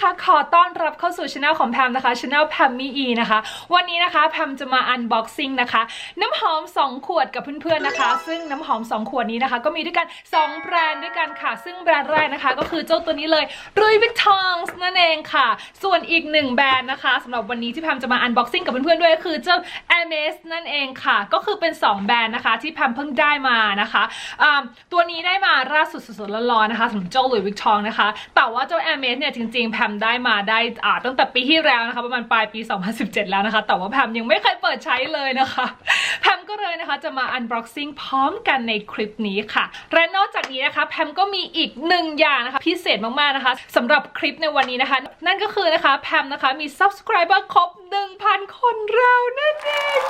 นะคะ ขอต้อนรับเข้าสู่ช anel ของแพมนะคะช anel แพมมี่อีนะคะ วันนี้นะคะแพมจะมาอันบ็อกซิ่งนะคะ น้ำหอม 2 ขวดกับเพื่อนๆนะคะ ซึ่งน้ำหอม 2 ขวดนี้นะคะ ก็มีด้วยกัน 2 แบรนด์ด้วยกันค่ะ ซึ่งแบรนด์แรกนะคะ ก็คือเจ้าตัวนี้เลย Louis Vuitton นั่นเองค่ะ ส่วนอีกหนึ่งแบรนด์นะคะสำหรับวันนี้ที่แพมจะมาอันบ็อกซิ่งกับเพื่อนๆด้วยคือเจ้า Hermes นั่นเองค่ะ ก็คือเป็น 2 แบรนด์นะคะที่แพมเพิ่งได้มานะคะอ่าตัวนี้ได้มาล่าสุดสดๆร้อนๆนะคะสำหรับเจ้า Louis Vuitton นะคะ แต่ว่าเจ้า Hermes เนี่ยจริงๆแพมได้มาได้อ่าตั้งแต่ปีที่แล้วนะคะประมาณปลายปี 2017 แล้วนะคะ แต่ว่าแพมยังไม่เคยเปิดใช้เลยนะคะแพมก็เลยนะคะจะมา unboxing พร้อมกันในคลิปนี้ค่ะ และนอกจากนี้นะคะแพมก็มีอีกหนึ่งอย่างนะคะพิเศษมากๆนะคะสำหรับคลิปในวันนี้นะคะ นั่นก็คือนะคะแพมนะคะมี subscriber ครบ 1,000 คนเรานั่นเอง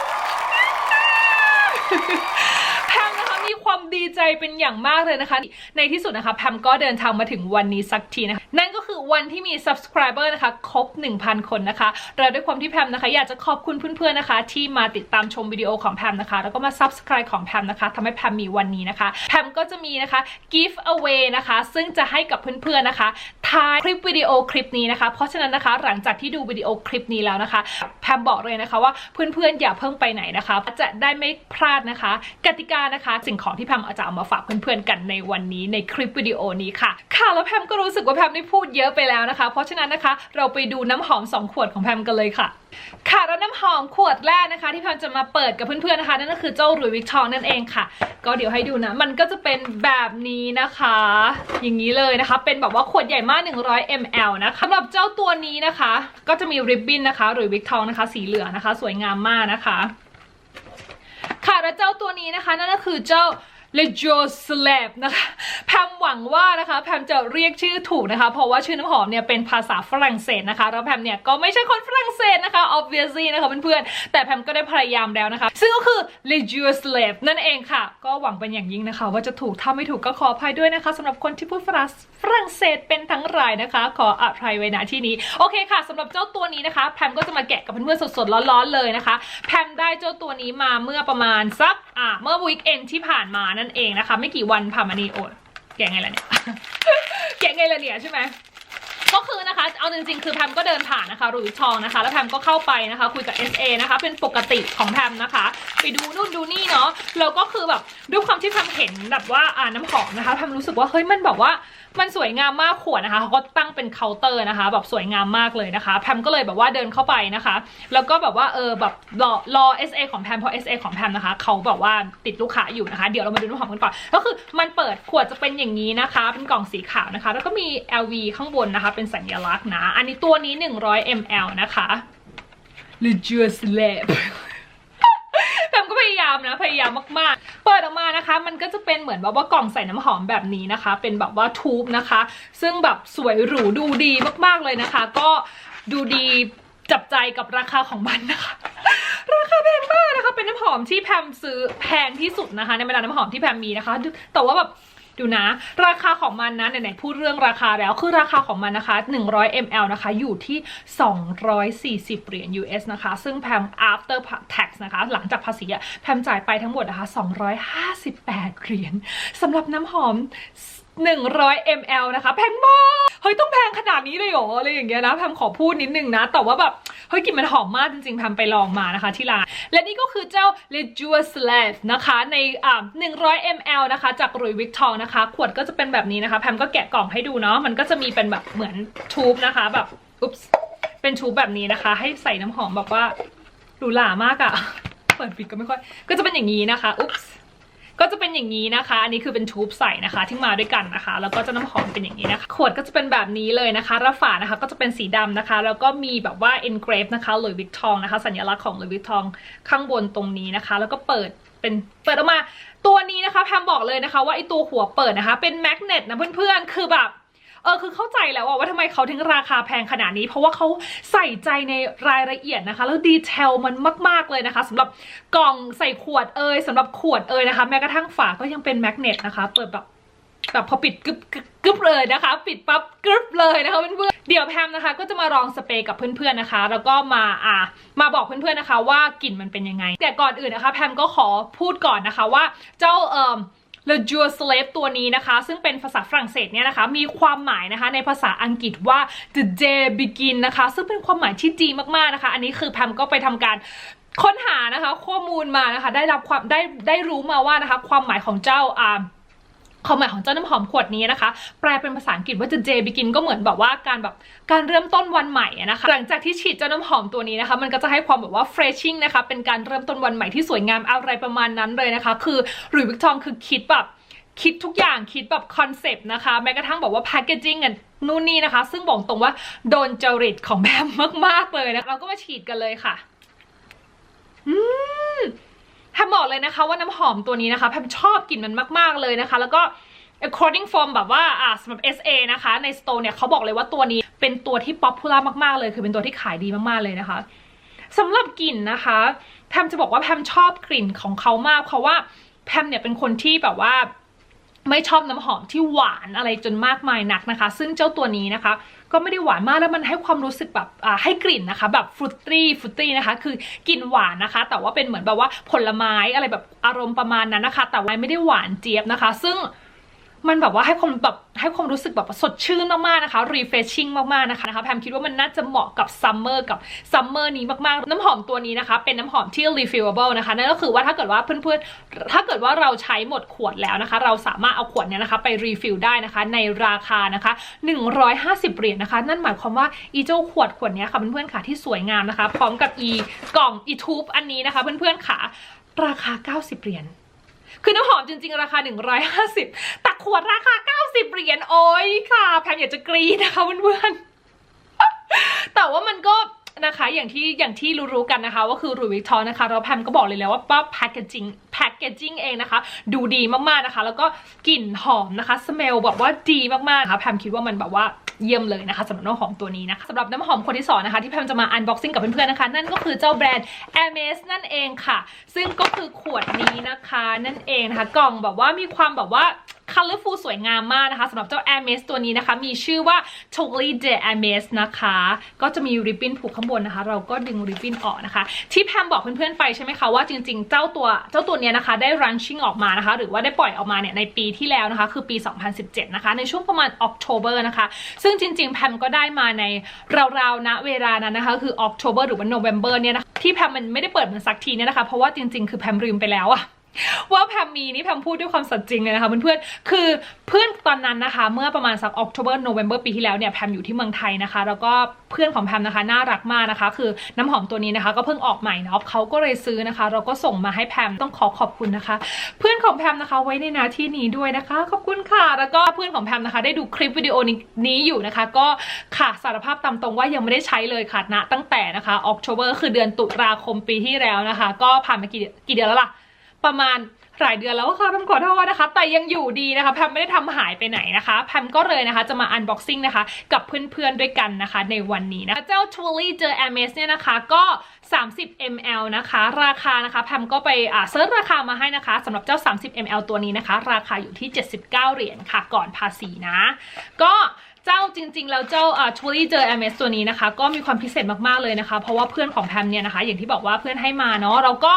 มีความดีใจเป็นอย่างมากเลยนะคะ ในที่สุดนะคะแพมก็เดินทางมาถึงวันนี้สักทีนะคะ นั่นก็คือวันที่มี subscriber นะคะครบ 1,000 คนนะคะเราด้วยความที่แพมนะคะ อยากจะขอบคุณเพื่อนๆนะคะ ที่มาติดตามชมวิดีโอของแพมนะคะ แล้วก็มา subscribe ของแพมนะคะทำให้แพมมีวันนี้นะคะแพมก็จะมีนะคะ give away นะคะ ซึ่งจะให้กับเพื่อนๆนะคะท้ายคลิปวิดีโอคลิปนี้นะคะ เพราะฉะนั้นนะคะหลังจากที่ดูวิดีโอคลิปนี้แล้วนะคะแพมบอกเลยนะคะว่าเพื่อนๆอย่าเพิ่งไปไหนนะคะ จะได้ไม่พลาดนะคะ กติกานะคะสิ่งของที่แพมอาจจะเอามาฝากเพื่อนๆกันในวันนี้ในคลิปวิดีโอนี้ค่ะ ค่ะแล้วแพมก็รู้สึกว่าแพมได้พูดเยอะไปแล้วนะคะ เพราะฉะนั้นนะคะเราไปดูน้ำหอม 2 ขวดของแพมกันเลยค่ะค่ะแล้วน้ำหอมขวดแรกนะคะ ที่แพมจะมาเปิดกับเพื่อนๆนะคะ นั่นก็คือเจ้าหลุยวิกตองนั่นเองค่ะ ก็เดี๋ยวให้ดูนะ มันก็จะเป็นแบบนี้นะคะ อย่างนี้เลยนะคะ เป็นแบบว่าขวดใหญ่มาก 100 ml นะคะสำหรับเจ้าตัวนี้นะคะ ก็จะมีริบบิ้นนะคะหลุยวิกตองนะคะ สีเหลืองนะคะ สวยงามมากนะคะ ค่ะและเจ้าตัวนี้นะคะนั่นก็คือเจ้า l e j o Slab นะคะแพมหวังว่านะคะแพมจะเรียกชื่อถูกนะคะ เพราะว่าชื่อน้ำหอมเนี่ยเป็นภาษาฝรั่งเศสนะคะ แล้วแพมเนี่ยก็ไม่ใช่คนฝรั่งเศสนะคะ obviously นะคะเพื่อนๆ แต่แพมก็ได้พยายามแล้วนะคะ ซึ่งก็คือ l e j o Slab นั่นเองค่ะ ก็หวังเป็นอย่างยิ่งนะคะ ว่าจะถูก ถ้าไม่ถูกก็ขออภัยด้วยนะคะสำหรับคนที่พูดฝรั่งฝรั่งเศสเป็นทั้งรายนะคะ ขออภัยไว้ณที่นี้ โอเคค่ะสำหรับเจ้าตัวนี้นะคะ แพมก็จะมาแกะกับเพื่อนๆสดๆร้อนๆเลยนะคะ แพมได้เจ้าตัวนี้มาเมื่อประมาณสักอ่าเมื่อวีคเอนที่ผ่านมานั่นเองนะคะ ไม่กี่วันพามานีโอแกไงล่ะเนี่ย แกไงล่ะเนี่ยใช่ไหม ก็คือนะคะ เอาจริงๆ คือแพมก็เดินผ่านนะคะหลุยส์ทองนะคะ แล้วแพมก็เข้าไปนะคะ คุยกับ SA นะคะ เป็นปกติของแพมนะคะ ไปดูนู่นดูนี่เนาะ แล้วก็คือแบบด้วยความที่แพมเห็นแบบว่าอ่าน้ำหอมนะคะแพมรู้สึกว่าเฮ้ยมันแบบว่ามันสวยงามมากขวดนะคะเขาก็ตั้งเป็นเคาน์เตอร์นะคะ แบบสวยงามมากเลยนะคะแพมก็เลยแบบว่าเดินเข้าไปนะคะ แล้วก็แบบว่าเออแบบรอรอ SA ของแพมเพราะ SA ของแพมนะคะเขาแบบว่าติดลูกค้าอยู่นะคะ เดี๋ยวเรามาดูน้ำหอมกันก่อน ก็คือมันเปิดขวดจะเป็นอย่างนี้นะคะ เป็นกล่องสีขาวนะคะ แล้วก็มี LV ข้างบนนะคะเป็นสัญลักษณ์นะ อันนี้ตัวนี้ 100 ml นะคะ l e j u s l a b แพมก็พยายามนะ พยายามมากๆ เปิดออกมานะคะ มันก็จะเป็นเหมือนแบบว่ากล่องใส่น้ำหอมแบบนี้นะคะ เป็นแบบว่าทูบนะคะ ซึ่งแบบสวยหรูดูดีมากๆเลยนะคะ ก็ดูดีจับใจกับราคาของมันนะคะ ราคาแพงมากนะคะ เป็นน้ำหอมที่แพมซื้อแพงที่สุดนะคะ ในบรรดาน้ำหอมที่แพมมีนะคะ แต่ว่าแบบ ดูนะ ราคาของมันนะไหนๆพูดเรื่องราคาแล้วคือราคาของมันนะคะ 100 ml นะคะอยู่ที่ 240 เหรียญ US นะคะ ซึ่งแพม after tax นะคะ หลังจากภาษีอะแพมจ่ายไปทั้งหมดนะคะ 258 เหรียญสำหรับน้ำหอม 100 ml นะคะแพงมากเฮ้ยต้องแพงขนาดนี้เลยเหรออะไรอย่างเงี้ยนะแพมขอพูดนิดนึงนะ แต่ว่าแบบเฮ้ยกลิ่นมันหอมมากจริงๆแพมไปลองมานะคะที่ร้าน และนี่ก็คือเจ้า l e j u s l a v นะคะในอ่า100 ml นะคะ จากรุยวิกทองนะคะ ขวดก็จะเป็นแบบนี้นะคะ แพมก็แกะกล่องให้ดูเนาะมันก็จะมีเป็นแบบเหมือนทูบนะคะแบบอุ๊บเป็นทูบแบบนี้นะคะ ให้ใส่น้ำหอมแบบว่าหรูหรามากอะเปิดปิดก็ไม่ค่อย ก็จะเป็นอย่างนี้นะคะอุ๊บส์ ก็จะเป็นอย่างนี้นะคะ อันนี้คือเป็นทูบใส่นะคะที่มาด้วยกันนะคะ แล้วก็จะน้ำหอมเป็นอย่างนี้นะคะ ขวดก็จะเป็นแบบนี้เลยนะคะระฝานะคะก็จะเป็นสีดำนะคะ แล้วก็มีแบบว่า engrave นะคะหลุยวิกทองนะคะ สัญลักษณ์ของหลุยวิกทองข้างบนตรงนี้นะคะ แล้วก็เปิดเป็นเปิดออกมาตัวนี้นะคะแพมบอกเลยนะคะ ว่าไอตัวหัวเปิดนะคะ เป็นแมกเนตนะเพื่อนๆคือแบบ เออคือเข้าใจแล้วว่าทำไมเขาถึงราคาแพงขนาดนี้ เพราะว่าเขาใส่ใจในรายละเอียดนะคะ แล้วดีเทลมันมากๆเลยนะคะสำหรับกล่องใส่ขวดเอยสำหรับขวดเอยนะคะ แม้กระทั่งฝาก็ยังเป็นแมกเนตนะคะ เปิดแบบแบบพอปิดกึบกึบกึบเลยนะคะ ปิดปั๊บกึบเลยนะคะเพื่อนๆเดี๋ยวแพมนะคะก็จะมาลองสเปรย์กับเพื่อนๆนะคะ แล้วก็มาอ่ามาบอกเพื่อนๆนะคะว่ากลิ่นมันเป็นยังไง แต่ก่อนอื่นนะคะ แพมก็ขอพูดก่อนนะคะว่าเจ้าเอ่อ Le Jour Slave ตัวนี้นะคะ ซึ่งเป็นภาษาฝรั่งเศสเนี่ยนะคะ มีความหมายนะคะในภาษาอังกฤษว่า the day begin นะคะ ซึ่งเป็นความหมายที่ดีมากๆนะคะ อันนี้คือแพมก็ไปทำการค้นหานะคะ ข้อมูลมานะคะ ได้รับความได้ได้รู้มาว่านะคะ ความหมายของเจ้าอ่า ความหมายของเจ้าน้ำหอมขวดนี้นะคะ แปลเป็นภาษาอังกฤษว่า the day begin ก็เหมือนแบบว่าการแบบการเริ่มต้นวันใหม่นะคะ หลังจากที่ฉีดเจ้าน้ำหอมตัวนี้นะคะ มันก็จะให้ความแบบว่า freshing นะคะ เป็นการเริ่มต้นวันใหม่ที่สวยงามอะไรประมาณนั้นเลยนะคะ คือหลุยวิกตองคือคิดแบบคิดทุกอย่างคิดแบบคอนเซปต์นะคะ แม้กระทั่งแบบว่า packaging กันนู่นนี่นะคะ ซึ่งบอกตรงว่าโดนจริตของแบมมากๆเลยนะเราก็มาฉีดกันเลยค่ะ อืม พมบอกเลยนะคะว่าน้ำหอมตัวนี้นะคะแพมชอบกลิ่นมันมากๆเลยนะคะ แล้วก็ according from แบบว่าอ่าสำหรับ SA นะคะ ใน store เนี่ยเขาบอกเลยว่าตัวนี้เป็นตัวที่ popular มากๆเลย คือเป็นตัวที่ขายดีมากๆเลยนะคะสำหรับกลิ่นนะคะแพมจะบอกว่าแพมชอบกลิ่นของเขามากเพราะว่าแพมเนี่ยเป็นคนที่แบบว่าไม่ชอบน้ำหอมที่หวานอะไรจนมากมายนักนะคะ ซึ่งเจ้าตัวนี้นะคะ ก็ไม่ได้หวานมากแล้วมันให้ความรู้สึกแบบให้กลิ่นนะคะ แบบฟรุตตี้ฟรุตตี้นะคะ คือกลิ่นหวานนะคะ แต่ว่าเป็นเหมือนแบบว่าผลไม้อะไรแบบอารมณ์ประมาณนั้นนะคะ แต่ว่าไม่ได้หวานเจี๊ยบนะคะ ซึ่ง มันแบบว่าให้ความแบบให้ความรู้สึกแบบสดชื่นมากๆนะคะ refreshing มากๆนะคะนะคะแพมคิดว่ามันน่าจะเหมาะกับซัมเมอร์กับซัมเมอร์นี้มากๆ น้ำหอมตัวนี้นะคะ เป็นน้ำหอมที่ refillable นะคะนั่นก็คือว่าถ้าเกิดว่าเพื่อนๆ ถ้าเกิดว่าเราใช้หมดขวดแล้วนะคะ เราสามารถเอาขวดเนี้ยนะคะไป refill ได้นะคะในราคานะคะ 150เหรียญนะคะ นั่นหมายความว่าอีเจ้าขวดขวดเนี้ยค่ะเพื่อนๆค่ะที่สวยงามนะคะ พร้อมกับอีกล่องอีทูบอันนี้นะคะ เพื่อนๆค่ะราคา 90เหรียญ คือน้ำหอมจริง ๆ ราคา 150แต่ขวดราคา 90 เหรียญโอ้ยค่ะ แพมอยากจะกรีดนะคะเพื่อนๆ แต่ว่ามันก็นะคะอย่างที่อย่างที่รู้ๆกันนะคะว่าคือรูวิกทอนนะคะเราแพมก็บอกเลยแล้วว่าป้าแพคเกจิ้งแพคเกจิ้งเองนะคะ ดูดีมากๆนะคะ แล้วก็กลิ่นหอมนะคะสเมลแบบว่าดีมากๆนะคะแพมคิดว่ามันแบบว่า เยี่ยมเลยนะคะสำหรับน้ำหอมตัวนี้นะคะสำหรับน้ำหอมคนที่สองนะคะที่แพมจะมาอันบ็อกซิ่งกับเพื่อนๆนะคะ นั่นก็คือเจ้าแบรนด์ a m e s นั่นเองค่ะ ซึ่งก็คือขวดนี้นะคะ นั่นเองนะคะกล่องแบบว่ามีความแบบว่า colorful สวยงามมากนะคะสำหรับเจ้า a m a z ตัวนี้นะคะ มีชื่อว่า Totally the a m a z นะคะ ก็จะมีริบบิ้นผูกข้างบนนะคะ เราก็ดึงริบบิ้นออกนะคะ ที่แพมบอกเพื่อนๆไปใช่ไหมคะว่าจริงๆ เจ้าตัวเจ้าตัวนี้นะคะ ได้ launching ออกมานะคะ หรือว่าได้ปล่อยออกมาเนี่ยในปีที่แล้วนะคะ คือปี 2017 นะคะ ในช่วงประมาณ October นะคะ ซึ่งจริงๆ แพมก็ได้มาในราวๆณเวลานั้นนะคะคือ October หรือว่า November เนี่ยนะคะที่แพมมันไม่ได้เปิดมันสักทีเนี่ยนะคะ เพราะว่าจริงๆ คือแพมลืมไปแล้วอะ ว่าแพมมีนี่แพมพูดด้วยความสัตย์จริงเลยนะคะเพื่อนๆคือเพื่อนตอนนั้นนะคะ เมื่อประมาณสัก October November ปีที่แล้วเนี่ยแพมอยู่ที่เมืองไทยนะคะ แล้วก็เพื่อนของแพมนะคะน่ารักมากนะคะ คือน้ำหอมตัวนี้นะคะ ก็เพิ่งออกใหม่เนาะเขาก็เลยซื้อนะคะ เราก็ส่งมาให้แพมต้องขอขอบคุณนะคะ เพื่อนของแพมนะคะไว้ในหนาที่นี้ด้วยนะคะ ขอบคุณค่ะ แล้วก็เพื่อนของแพมนะคะ ได้ดูคลิปวิดีโอนี้อยู่นะคะ ก็ค่ะสารภาพตามตรงว่ายังไม่ได้ใช้เลยค่ะณตั้งแต่นะคะ October คือเดือนตุลาคมปีที่แล้วนะคะ ก็ผ่านมากี่กี่เดือนแล้วล่ะ ประมาณหลายเดือนแล้วค่ะแพมขอโทษนะคะ แต่ยังอยู่ดีนะคะแพมไม่ได้ทำหายไปไหนนะคะแพมก็เลยนะคะจะมาอันบ็อกซิ่งนะคะ กับเพื่อนๆด้วยกันนะคะ ในวันนี้นะะเจ้า t w i l l y เจอ m s เนี่ยนะคะก็ 30 ml นะคะ ราคานะคะแพมก็ไปอ่าเซิร์ชราคามาให้นะคะสำหรับเจ้า 30 ml ตัวนี้นะคะ ราคาอยู่ที่ 79 เหรียญค่ะ ก่อนภาษีนะ ก็ เจ้าจริง ๆ แล้วเจ้าอ่าทูรี่เจอ MS ตัวนี้นะคะ ก็มีความพิเศษมากๆเลยนะคะ เพราะว่าเพื่อนของแพมเนี่ยนะคะ อย่างที่บอกว่าเพื่อนให้มาเนาะเราก็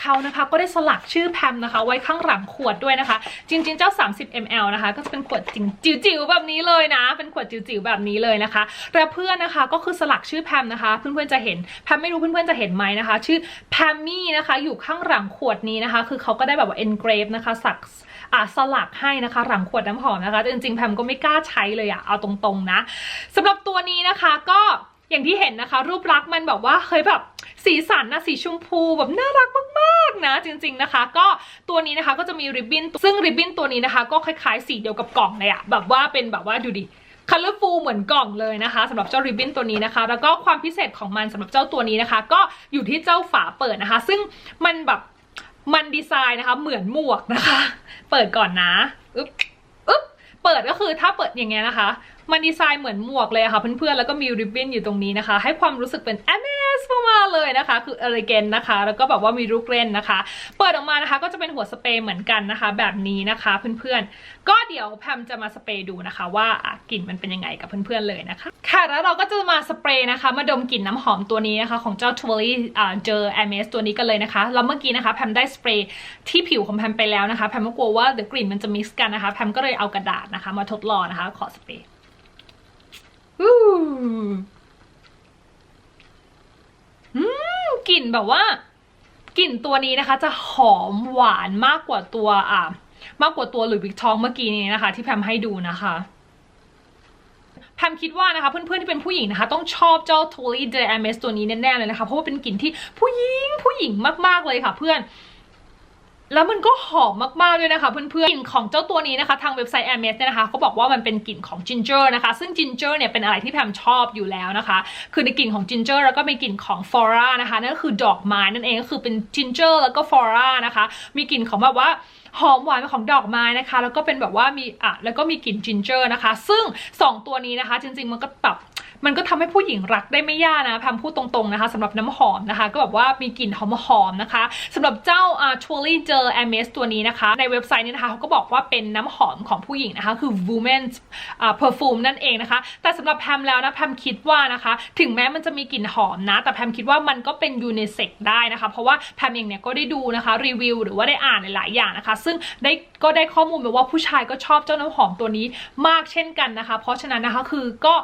เขานะคะก็ได้สลักชื่อแพมนะคะ ไว้ข้างหลังขวดด้วยนะคะ จริง ๆ เจ้า 30 ml นะคะ ก็จะเป็นขวดจิ๋วๆแบบนี้เลยนะ เป็นขวดจิ๋วๆแบบนี้เลยนะคะและเพื่อนนะคะก็คือสลักชื่อแพมนะคะ เพื่อนๆจะเห็นแพมไม่รู้เพื่อนๆจะเห็นไหมนะคะ ชื่อแพมมี่นะคะอยู่ข้างหลังขวดนี้นะคะ คือเขาก็ได้แบบว่า engrave นะคะสักอะสลักให้นะคะหลังขวดน้ำหอมนะคะจริงๆแพมก็ไม่กล้าใช้เลยอะเอาตรงๆนะสำหรับตัวนี้นะคะก็อย่างที่เห็นนะคะ รูปลักษณ์มันแบบว่าเฮ้ยแบบสีสันนะสีชมพูแบบน่ารักมากๆนะจริง ๆนะคะ ก็ตัวนี้นะคะก็จะมีริบบิ้นซึ่งริบบิ้นตัวนี้นะคะ ก็คล้ายๆสีเดียวกับกล่องเลยอะแบบว่าเป็นแบบว่าดูดิคัลเลอร์ฟูลเหมือนกล่องเลยนะคะสำหรับเจ้าริบบิ้นตัวนี้นะคะ แล้วก็ความพิเศษของมันสำหรับเจ้าตัวนี้นะคะ ก็อยู่ที่เจ้าฝาเปิดนะคะ ซึ่งมันแบบมันดีไซน์นะคะเหมือนหมวกนะคะ เปิดก่อนนะอึ๊บอึ๊บเปิดก็คือถ้าเปิดอย่างเงี้ยนะคะ มันดีไซน์เหมือนหมวกเลยค่ะเพื่อนๆ แล้วก็มีริบบิ้นอยู่ตรงนี้นะคะ ให้ความรู้สึกเป็น m s มากๆเลยนะคะ คือเอลิเกนนะคะ แล้วก็แบบว่ามีลูกเล่นนะคะ เปิดออกมานะคะก็จะเป็นหัวสเปรย์เหมือนกันนะคะ แบบนี้นะคะเพื่อนๆ ก็เดี๋ยวแพมจะมาสเปรย์ดูนะคะ ว่ากลิ่นมันเป็นยังไงกับเพื่อนๆเลยนะคะ ค่ะแล้วเราก็จะมาสเปรย์นะคะ มาดมกลิ่นน้ำหอมตัวนี้นะคะ ของเจ้า t w i l l y อ่เจอ m s ตัวนี้กันเลยนะคะแล้วเมื่อกี้นะคะแพมได้สเปรย์ที่ผิวของแพมไปแล้วนะคะแพมก็กลัวว่าเดี๋ยวกลิ่นมันจะมิกซ์กันนะคะแพมก็เลยเอากระดาษนะคะ มาทดลองนะคะ ขอสเปรย์ อืมกลิ่นแบบว่ากลิ่นตัวนี้นะคะ จะหอมหวานมากกว่าตัวอ่ามากกว่าตัวหลุยส์วิกทองเมื่อกี้นี้นะคะ ที่แพมให้ดูนะคะแพมคิดว่านะคะเพื่อนๆที่เป็นผู้หญิงนะคะ ต้องชอบเจ้า t o l y de Hermes ตัวนี้แน่ๆเลยนะคะ เพราะว่าเป็นกลิ่นที่ผู้หญิงผู้หญิงมากๆเลยค่ะเพื่อน แล้วมันก็หอมมากๆด้วยนะคะเพื่อนๆกลิ่นของเจ้าตัวนี้นะคะทางเว็บไซต์ Hermes เนี่ยนะคะเขาบอกว่ามันเป็นกลิ่นของ ginger นะคะ ซึ่ง ginger เนี่ยเป็นอะไรที่แพมชอบอยู่แล้วนะคะ คือในกลิ่นของ ginger แล้วก็มีกลิ่นของ flora นะคะนั่นก็คือดอกไม้นั่นเองก็คือเป็น ginger แล้วก็ flora นะคะ มีกลิ่นของแบบว่าหอมหวานของดอกไม้นะคะ แล้วก็เป็นแบบว่ามีอะแล้วก็มีกลิ่น ginger นะคะ ซึ่ง 2 ตัวนี้นะคะ จริงๆมันก็แบบ มันก็ทำให้ผู้หญิงรักได้ไม่ยากนะแพมพูดตรงๆนะคะสำหรับน้ำหอมนะคะ ก็แบบว่ามีกลิ่นหอมๆนะคะสำหรับเจ้าอ่า Truly Gel Hermes ตัวนี้นะคะ ในเว็บไซต์นี้นะคะเขาก็บอกว่าเป็นน้ำหอมของผู้หญิงนะคะคือ Women's อ่า perfume นั่นเองนะคะ แต่สำหรับแพมแล้วนะแพมคิดว่านะคะ ถึงแม้มันจะมีกลิ่นหอมนะ แต่แพมคิดว่ามันก็เป็นยูนิเซ็กได้นะคะ เพราะว่าแพมเองเนี่ยก็ได้ดูนะคะรีวิวหรือว่าได้อ่านหลายๆอย่างนะคะ ซึ่งได้ก็ได้ข้อมูลมาว่าผู้ชายก็ชอบเจ้าน้ำหอมตัวนี้มากเช่นกันนะคะ เพราะฉะนั้นนะคะคือก็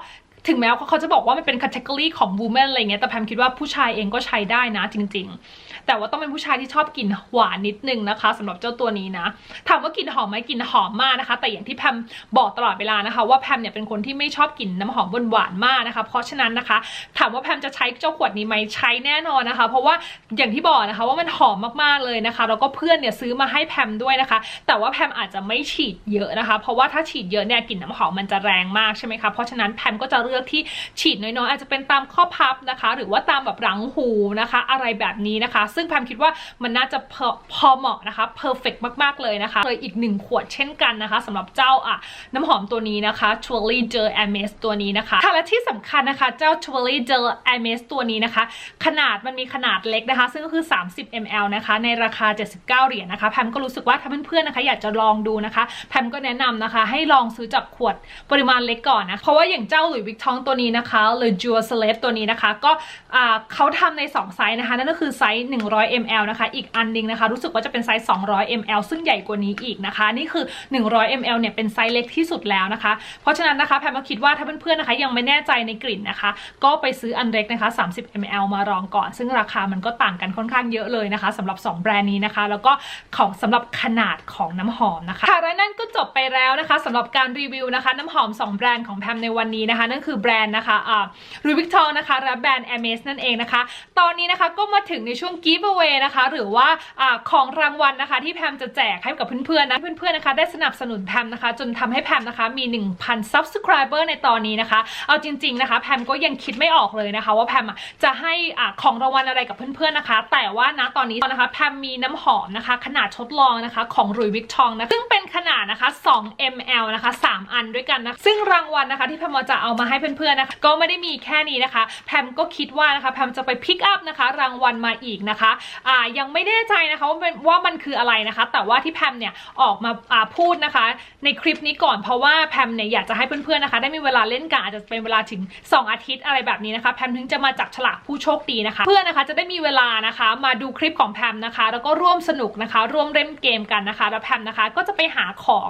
ถึงแม้ว่าเขาจะบอกว่ามันเป็นคัตเกอรี่ของ women อะไรเงี้ยแต่แพมคิดว่าผู้ชายเองก็ใช้ได้นะจริง ๆ แต่ว่าต้องเป็นผู้ชายที่ชอบกลิ่นหวานนิดนึงนะคะสำหรับเจ้าตัวนี้นะ ถามว่ากลิ่นหอมไหมกลิ่นหอมมากนะคะ แต่อย่างที่แพมบอกตลอดเวลานะคะ ว่าแพมเนี่ยเป็นคนที่ไม่ชอบกลิ่นน้ำหอมหวานมากนะคะ เพราะฉะนั้นนะคะ ถามว่าแพมจะใช้เจ้าขวดนี้ไหมใช้แน่นอนนะคะ เพราะว่าอย่างที่บอกนะคะว่ามันหอมมากๆเลยนะคะแล้วก็เพื่อนเนี่ยซื้อมาให้แพมด้วยนะคะ แต่ว่าแพมอาจจะไม่ฉีดเยอะนะคะ เพราะว่าถ้าฉีดเยอะเนี่ยกลิ่นน้ำหอมมันจะแรงมากใช่ไหมคะเพราะฉะนั้นแพมก็จะเลือกที่ฉีดน้อยๆอาจจะเป็นตามข้อพับนะคะ หรือว่าตามแบบหลังหูนะคะ อะไรแบบนี้นะคะซึ่งแพมคิดว่ามันน่าจะพอพอเหมาะนะคะเพอร์เฟกมากๆเลยนะคะเลยอีกหนึ่งขวดเช่นกันนะคะสำหรับเจ้าอะน้ำหอมตัวนี้นะคะ t r u l y Gel Hermes ตัวนี้นะคะค่ะและที่สำคัญนะคะเจ้า t r u l y Gel Hermes ตัวนี้นะคะ ขนาดมันมีขนาดเล็กนะคะ ซึ่งก็คือ 30 ml นะคะ ในราคา 79 เหรียญนะคะแพมก็รู้สึกว่าถ้าเพื่อนๆนะคะ อยากจะลองดูนะคะแพมก็แนะนำนะคะ ให้ลองซื้อจากขวดปริมาณเล็กก่อนนะเพราะว่าอย่างเจ้าหลุยวิกทองตัวนี้นะคะหรือ Jewel Celeb ตัวนี้นะคะ ก็อ่าเขาทำใน 2 ไซส์นะคะนั่นก็คือไซส์100 ml นะคะ อีกอันนึงนะคะ รู้สึกว่าจะเป็นไซส์ 200 ml ซึ่งใหญ่กว่านี้อีกนะคะ นี่คือ 100 ml เนี่ยเป็นไซส์เล็กที่สุดแล้วนะคะ เพราะฉะนั้นนะคะแพมก็คิดว่าถ้าเพื่อนๆนะคะ ยังไม่แน่ใจในกลิ่นนะคะ ก็ไปซื้ออันเล็กนะคะ 30 ml มาลองก่อน ซึ่งราคามันก็ต่างกันค่อนข้างเยอะเลยนะคะสำหรับ 2 แบรนด์นี้นะคะ แล้วก็ของสำหรับขนาดของน้ำหอมนะคะค่ะและนั่นก็จบไปแล้วนะคะสำหรับการรีวิวนะคะ น้ำหอม 2 แบรนด์ของแพมในวันนี้นะคะ นั่นคือแบรนด์นะคะอ่ารูบิกทองนะคะและแบรนด์ Hermes นั่นเองนะคะ ตอนนี้นะคะก็มาถึงในช่วง giveaway นะคะ หรือว่าอของรางวัลนะคะ ที่แพมจะแจกให้กับเพื่อนๆนะเพื่อนๆนะคะ ได้สนับสนุนแพมนะคะ จนทำให้แพมนะคะมี 1,000 subscriber ในตอนนี้นะคะ เอาจริง ๆนะคะ แพมก็ยังคิดไม่ออกเลยนะคะ ว่าแพมจะให้อของรางวัลอะไรกับเพื่อนๆนะคะ แต่ว่านะตอนนี้นะคะแพมมีน้ำหอมนะคะ ขนาดทดลองนะคะของรุยวิกทองนะซึ่งเป็นขนาดนะคะ 2 ml นะคะ 3 อันด้วยกันนะซึ่งรางวัลนะคะ ที่แพมจะเอามาให้เพื่อนๆนะคะ ก็ไม่ได้มีแค่นี้นะคะ แพมก็คิดว่านะคะแพมจะไปพิกอัพนะคะ รางวัลมาอีกนะคะอ่ายังไม่แน่ใจนะคะว่าเป็นว่ามันคืออะไรนะคะ แต่ว่าที่แพมเนี่ยออกมาอ่าพูดนะคะ ในคลิปนี้ก่อนเพราะว่าแพมเนี่ยอยากจะให้เพื่อนๆนะคะ ได้มีเวลาเล่นกันอาจจะเป็นเวลาถึง 2 อาทิตย์อะไรแบบนี้นะคะแพมถึงจะมาจับฉลากผู้โชคดีนะคะ เพื่อนนะคะจะได้มีเวลานะคะ มาดูคลิปของแพมนะคะ แล้วก็ร่วมสนุกนะคะ ร่วมเล่นเกมกันนะคะ แล้วแพมนะคะก็จะไปหาของ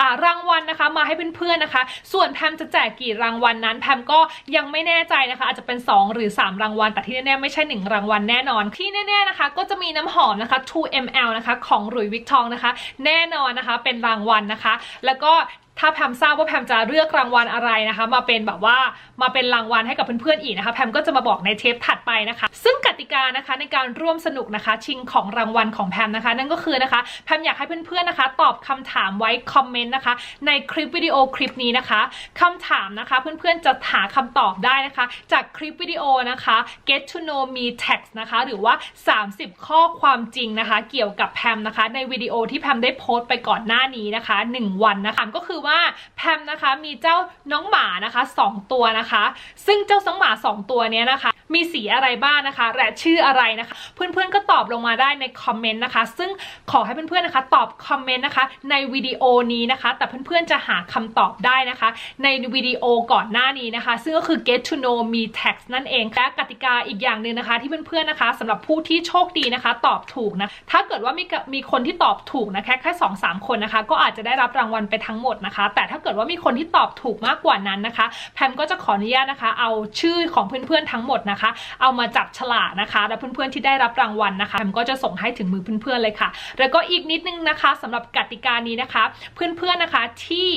อรางวัลนะคะ มาให้เพื่อนๆนะคะ ส่วนแพมจะแจกกี่รางวัลนั้นแพมก็ยังไม่แน่ใจนะคะ อาจจะเป็น 2 หรือ 3 รางวัล แต่ที่แน่ๆไม่ใช่ 1 รางวัลแน่นอนที่แน่ๆนะคะ ก็จะมีน้ำหอมนะคะ 2 ml นะคะของหลุยวิกทองนะคะ แน่นอนนะคะ เป็นรางวัลนะคะ แล้วก็ ถ้าแพมทราบว่าแพมจะเลือกรางวัลอะไรนะคะ มาเป็นแบบว่ามาเป็นรางวัลให้กับเพื่อนๆอีกนะคะแพมก็จะมาบอกในเทปถัดไปนะคะ ซึ่งกติกานะคะในการร่วมสนุกนะคะ ชิงของรางวัลของแพมนะคะ นั่นก็คือนะคะแพมอยากให้เพื่อนๆนะคะ ตอบคำถามไว้คอมเมนต์นะคะ ในคลิปวิดีโอคลิปนี้นะคะคำถามนะคะเพื่อนๆจะหาคำตอบได้นะคะ จากคลิปวิดีโอนะคะ get to know me text นะคะ หรือว่า 30 ข้อความจริงนะคะ เกี่ยวกับแพมนะคะ ในวิดีโอที่แพมได้โพสต์ไปก่อนหน้านี้นะคะ 1 วันนะคะก็คือว่าแพมนะคะมีเจ้าน้องหมานะคะสองตัวนะคะ ซึ่งเจ้าน้องหมาสองตัวเนี้ยนะคะ มีสีอะไรบ้างนะคะ และชื่ออะไรนะคะ เพื่อนๆก็ตอบลงมาได้ในคอมเมนต์นะคะ ซึ่งขอให้เพื่อนๆนะคะ ตอบคอมเมนต์นะคะ ในวิดีโอนี้นะคะ แต่เพื่อนๆจะหาคำตอบได้นะคะ ในวิดีโอก่อนหน้านี้นะคะ ซึ่งก็คือ get to know me text นั่นเองและกติกาอีกอย่างหนึ่งนะคะ ที่เพื่อนๆนะคะสำหรับผู้ที่โชคดีนะคะ ตอบถูกนะถ้าเกิดว่ามีมีคนที่ตอบถูกนะแค่แค่สองสามคนนะคะ ก็อาจจะได้รับรางวัลไปทั้งหมดนะคะแต่ถ้าเกิดว่ามีคนที่ตอบถูกมากกว่านั้นนะคะแพมก็จะขออนุญาตนะคะ เอาชื่อของเพื่อนๆทั้งหมดนะคะ เอามาจับฉลากนะคะ และเพื่อนๆที่ได้รับรางวัลนะคะแพมก็จะส่งให้ถึงมือเพื่อนๆเลยค่ะ แล้วก็อีกนิดนึงนะคะสำหรับกติกานี้นะคะ เพื่อนๆนะคะที่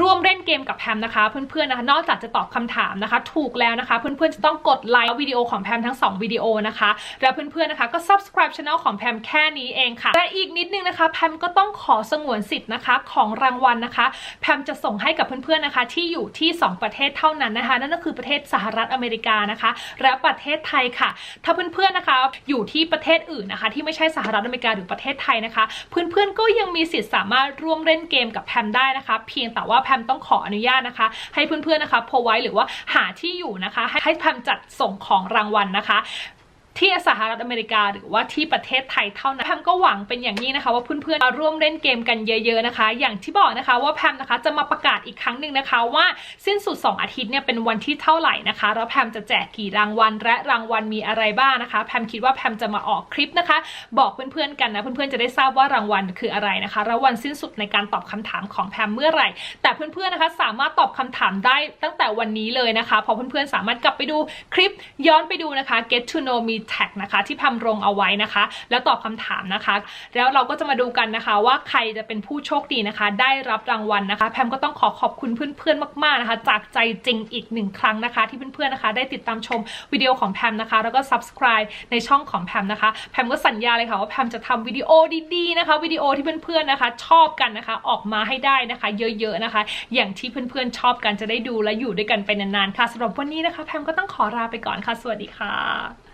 ร่วมเล่นเกมกับแพมนะคะ เพื่อนๆนะคะ นอกจากจะตอบคำถามนะคะ ถูกแล้วนะคะ เพื่อนๆจะต้องกดไลค์วิดีโอของแพมทั้งสองวิดีโอนะคะแล้วเพื่อนๆนะคะก็ subscribe channel ของแพมแค่นี้เองค่ะและอีกนิดนึงนะคะแพมก็ต้องขอสงวนสิทธิ์นะคะของรางวัลนะคะแพมจะส่งให้กับเพื่อนๆนะคะ ที่อยู่ที่ 2 ประเทศเท่านั้นนะคะ นั่นก็คือประเทศสหรัฐอเมริกานะคะ และประเทศไทยค่ะ ถ้าเพื่อนๆนะคะอยู่ที่ประเทศอื่นนะคะ ที่ไม่ใช่สหรัฐอเมริกาหรือประเทศไทยนะคะ เพื่อนๆก็ยังมีสิทธิ์สามารถร่วมเล่นเกมกับแพมได้นะคะ เพียงแต่ว่าแพมต้องขออนุญาตนะคะ ให้เพื่อนๆนะคะโพไว้หรือว่าหาที่อยู่นะคะ ให้ให้แพมจัดส่งของรางวัลนะคะ ที่สหรัฐอเมริกาหรือว่าที่ประเทศไทยเท่านั้นแพมก็หวังเป็นอย่างยิ่งนะคะ ว่าเพื่อนๆมาร่วมเล่นเกมกันเยอะ ๆนะคะ อย่างที่บอกนะคะว่าแพมนะคะจะมาประกาศอีกครั้งหนึ่งนะคะ ว่าสิ้นสุด 2 อาทิตย์เนี่ยเป็นวันที่เท่าไหร่นะคะแล้วแพมจะแจกกี่รางวัล และรางวัลมีอะไรบ้างนะคะแพมคิดว่าแพมจะมาออกคลิปนะคะ บอกเพื่อนๆกันนะเพื่อนๆจะได้ทราบว่ารางวัลคืออะไรนะคะรางวัลสิ้นสุดในการตอบคำถามของแพมเมื่อไหร่ แต่เพื่อนๆนะคะสามารถตอบคำถามได้ตั้งแต่วันนี้เลยนะคะเพอเพื่อนๆสามารถกลับไปดูคลิปย้อนไปดูนะคะ get to know me tag นะคะ ที่แพมลงเอาไว้นะคะ แล้วตอบคำถามนะคะ แล้วเราก็จะมาดูกันนะคะว่าใครจะเป็นผู้โชคดีนะคะ ได้รับรางวัลนะคะ แพมก็ต้องขอขอบคุณเพื่อนๆมากๆนะคะ จากใจจริงอีกหนึ่งครั้งนะคะ ที่เพื่อนๆนะคะ ได้ติดตามชมวิดีโอของแพมนะคะ แล้วก็ subscribe ในช่องของแพมนะคะ แพมก็สัญญาเลยค่ะว่าแพมจะทำวิดีโอดีๆนะคะวิดีโอที่เพื่อนๆนะคะ ชอบกันนะคะ ออกมาให้ได้นะคะ เยอะๆนะคะ อย่างที่เพื่อนๆชอบกันจะได้ดูและอยู่ด้วยกันไปนานๆค่ะสำหรับวันนี้นะคะ แพมก็ต้องขอลาไปก่อนค่ะ สวัสดีค่ะ